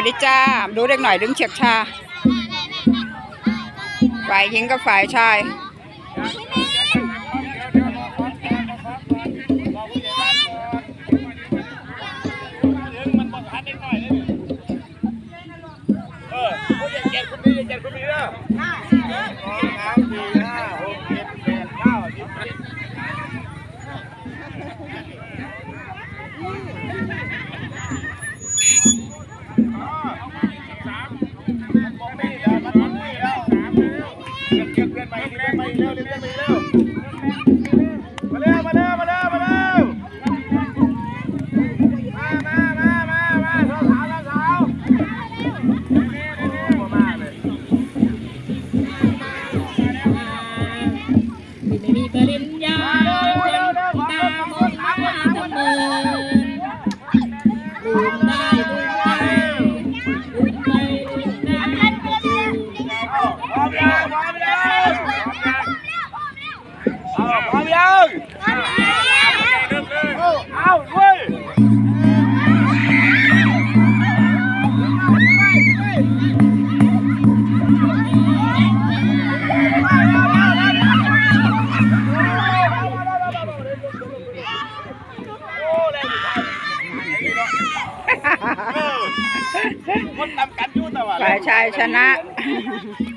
สวัสดีจ้าดูเด็กหน่อยดึงเฉียบชา ฝ่ายหญิงกับฝ่ายชาย เออผู้ใหญ่เจ็ดคนนี้เจ็ดคนนี้นะ แคนทำกันยุ่งแต่ว่าฝ่ายชายชนะ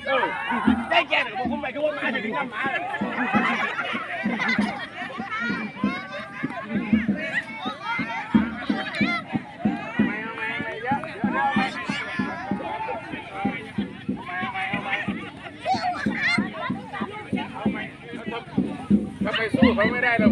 เออได้แก่หนึ่งผมไปคือว่ามาถึงน้ำมาเลยถ้าไปสู้เขาไม่ได้เรา